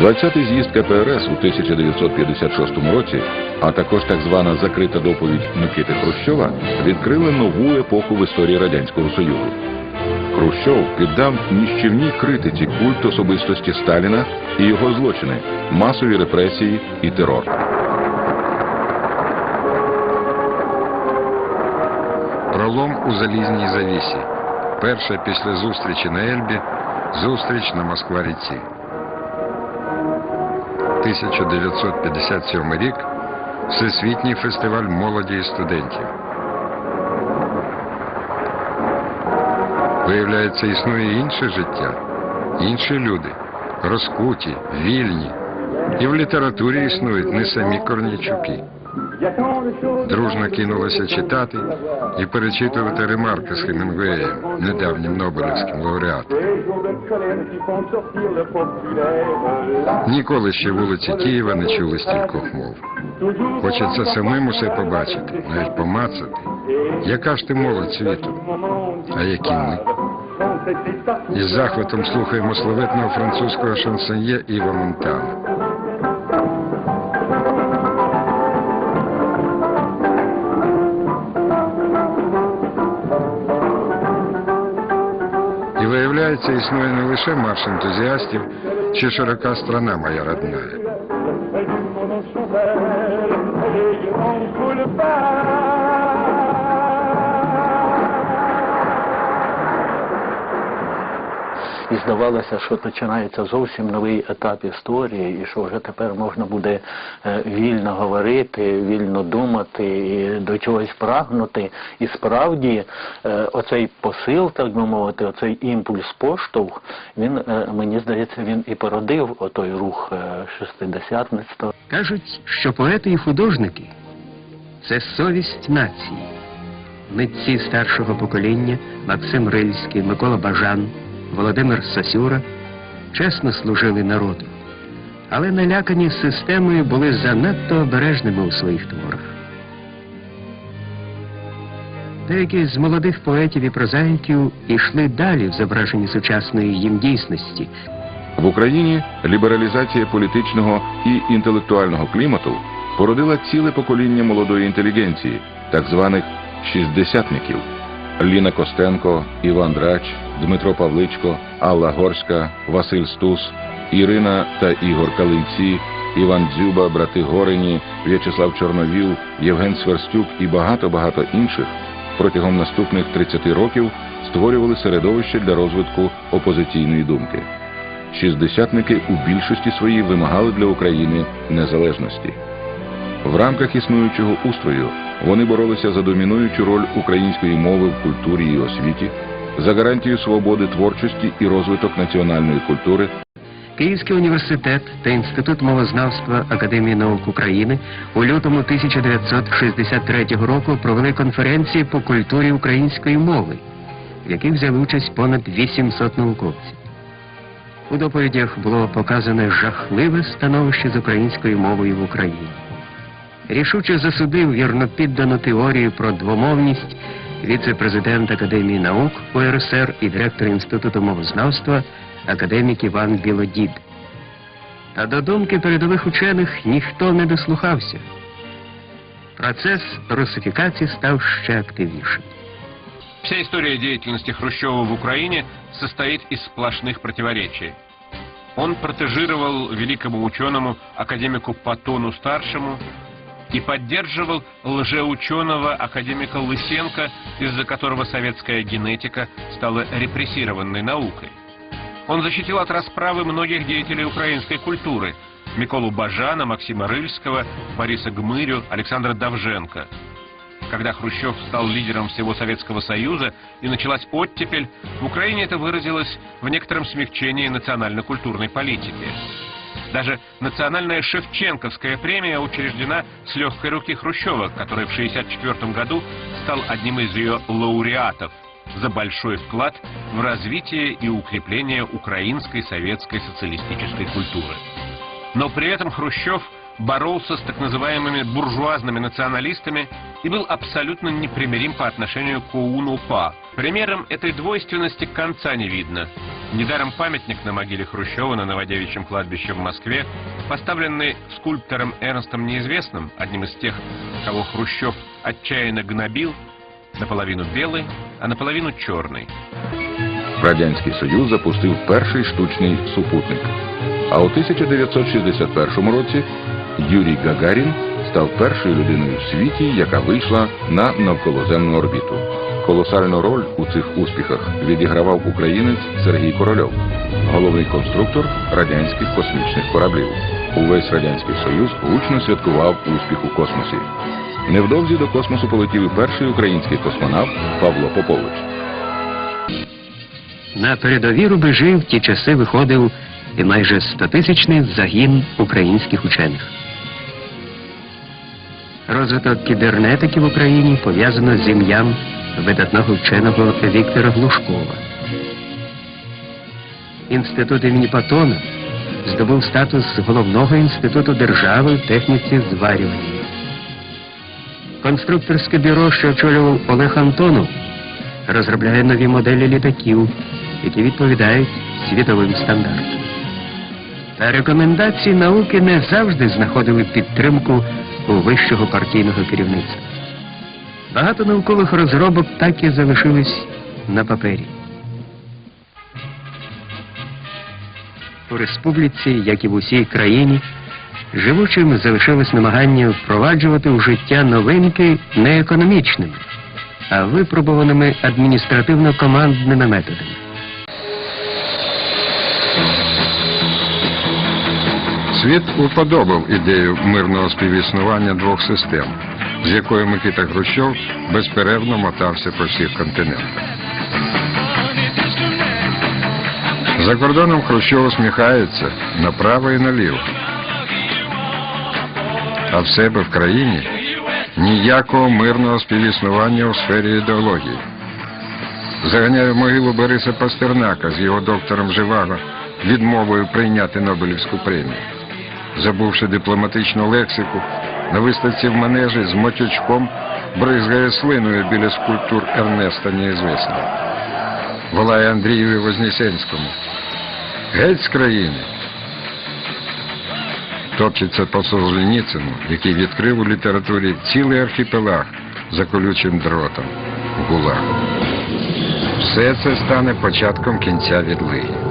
20-й з'їзд КПРС у 1956 році, а також так звана закрита доповідь Микити Хрущова, відкрили нову епоху в історії Радянського Союзу. Хрущов піддав ніщівній критиці культ особистості Сталіна і його злочини, масові репресії і терор. Пролом у залізній завісі. Перша після зустрічі на Ельбі зустріч на Москва-ріці. 1957 рік Всесвітній фестиваль молоді і студентів. Виявляється, існує інше життя, інші люди, розкуті, вільні. І в літературі існують не самі Корнійчуки. Дружно кинулося читати і перечитувати ремарки з Хемінгуеєм, недавнім Нобелівським лауреатом. Ніколи ще вулиці Києва не чули стількох мов. Хочеться самим усе побачити, навіть помацати. Яка ж ти молодь світу? А які ми? Із захватом слухаємо славетного французького шансоньє Іва Монтана. Виявляється, існує не лише марш ентузіастів чи широка страна моя родная. І здавалося, що починається зовсім новий етап історії, і що вже тепер можна буде е, вільно говорити, вільно думати, і до чогось прагнути. І справді е, оцей посил, так би мовити, оцей імпульс поштовх, він, е, мені здається, він і породив отой рух шестидесятництва. Кажуть, що поети і художники це совість нації. Митці старшого покоління Максим Рильський, Микола Бажан, Володимир Сосюра чесно служили народу, але налякані системою були занадто обережними у своїх творах. Деякі з молодих поетів і прозаїків ішли далі в зображенні сучасної їм дійсності, В Україні лібералізація політичного і інтелектуального клімату породила ціле покоління молодої інтелігенції, так званих шістдесятників. Ліна Костенко, Іван Драч, Дмитро Павличко, Алла Горська, Василь Стус, Ірина та Ігор Калинці, Іван Дзюба, брати Горені, В'ячеслав Чорновіл, Євген Сверстюк і багато-багато інших протягом наступних 30 років створювали середовище для розвитку опозиційної думки. Шістдесятники у більшості своїй вимагали для України незалежності. В рамках існуючого устрою вони боролися за домінуючу роль української мови в культурі і освіті, за гарантію свободи творчості і розвиток національної культури, Київський університет та Інститут мовознавства Академії наук України у лютому 1963 року провели конференції по культурі української мови, в яких взяли участь понад 800 науковців. У доповідях було показане жахливе становище з українською мовою в Україні. Рішуче засудив вірнопіддану теорію про двомовність віце-президент Академії наук УРСР і директор Інституту мовознавства академік Іван Білодід. Та до думки передових учених ніхто не дослухався. Процес русифікації став ще активнішим. Вся история деятельности Хрущева в Украине состоит из сплошных противоречий. Он протежировал великому ученому, академику Патону-старшему, и поддерживал лжеученого академика Лысенко, из-за которого советская генетика стала репрессированной наукой. Он защитил от расправы многих деятелей украинской культуры – Миколу Бажана, Максима Рыльского, Бориса Гмырю, Александра Давженко. Когда Хрущев стал лидером всего Советского Союза и началась оттепель, в Украине это выразилось в некотором смягчении национально-культурной политики. Даже национальная Шевченковская премия учреждена с легкой руки Хрущева, который в 1964 году стал одним из ее лауреатов за большой вклад в развитие и укрепление украинской советской социалистической культуры. Но при этом Хрущев боролся с так называемыми буржуазными националистами и был абсолютно непримирим по отношению к ОУН-УПА. Примером этой двойственности конца не видно. Недаром памятник на могиле Хрущева на Новодевичьем кладбище в Москве, поставленный скульптором Эрнстом Неизвестным, одним из тех, кого Хрущев отчаянно гнобил, наполовину белый, а наполовину черный. Радянський Союз запустив перший штучний супутник. А у 1961 році Юрій Гагарін став першою людиною в світі, яка вийшла на навколоземну орбіту. Колосальну роль у цих успіхах відігравав українець Сергій Корольов, головний конструктор радянських космічних кораблів. Увесь радянський союз гучно святкував успіх у космосі. Невдовзі до космосу полетів перший український космонавт Павло Попович. На передові рубежі в ті часи виходив і майже стотисячний загін українських учених. Розвиток кібернетики в Україні пов'язано з ім'ям видатного вченого Віктора Глушкова. Інститут імені Патона здобув статус головного інституту держави в техніці зварювання. Конструкторське бюро, що очолював Олег Антонов, розробляє нові моделі літаків, які відповідають світовим стандартам. Та рекомендації науки не завжди знаходили підтримку у вищого партійного керівництва. Багато наукових розробок так і залишились на папері. У республіці, як і в усій країні, живучим залишилось намагання впроваджувати у життя новинки не економічними, а випробуваними адміністративно-командними методами. Світ уподобав ідею мирного співіснування двох систем, з якою Микита Хрущов безперервно мотався по всіх континентах. За кордоном Хрущов усміхається направо і наліво. А в себе в країні ніякого мирного співіснування у сфері ідеології. Заганяє в могилу Бориса Пастернака з його доктором Живаго відмовою прийняти Нобелівську премію. Забувши дипломатичну лексику, на виставці в манежі з матючком бризгає слиною біля скульптур Ернеста Неізвісного. Волає Андрієві Вознесенському. Геть з країни. Топчеться по Солженіцину, який відкрив у літературі цілий архіпелаг за колючим дротом гулаг. Все це стане початком кінця відлиги.